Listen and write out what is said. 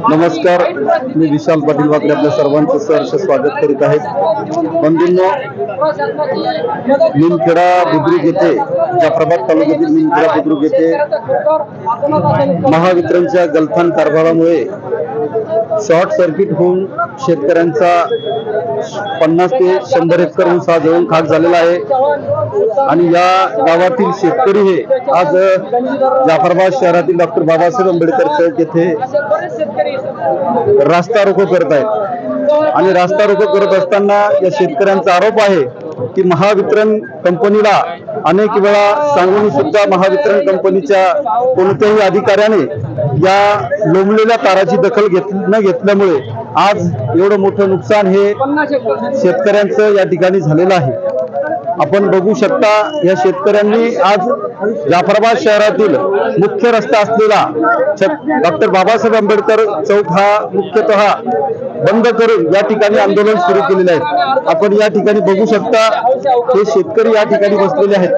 नमस्कार मी विशाल पाटील वाकडे आपल्या सर्वांचं सहर्ष स्वागत करीत आहे. बंधूंनो निमखेडा बुद्रुक येथे जाफराबाद तालुक्यातील निमखेडा बुद्रुक येथे महावितरणच्या गलथान कारभारामुळे शॉर्ट सर्किट होऊन शेतकऱ्यांचा पन्नास ते शंभर एकर ऊस हा जळून खाक झालेला आहे. आणि या गावातील शेतकरी हे आज जाफराबाद शहरातील डॉक्टर बाबासाहेब आंबेडकर चौक येथे रास्ता रोको करत आहेत. आणि रास्ता रोको करत असताना या शेतकऱ्यांचा आरोप आहे की महावितरण कंपनीला अनेक वेळा सांगून सुद्धा महावितरण कंपनीच्या कोणत्याही अधिकाऱ्याने या लोंबलेल्या ताराची दखल घेत न घेतल्यामुळे आज एवढं मोठं नुकसान हे शेतकऱ्यांचं या ठिकाणी झालेलं आहे. आपण बघू शकता या शेतकऱ्यांनी आज जाफराबाद शहरातील मुख्य रस्ता असलेला डॉक्टर बाबासाहेब आंबेडकर चौक हा मुख्यतः बंद करून या ठिकाणी आंदोलन सुरू केलेलं आहे. आपण या ठिकाणी बघू शकता हे शेतकरी या ठिकाणी बसलेले आहेत.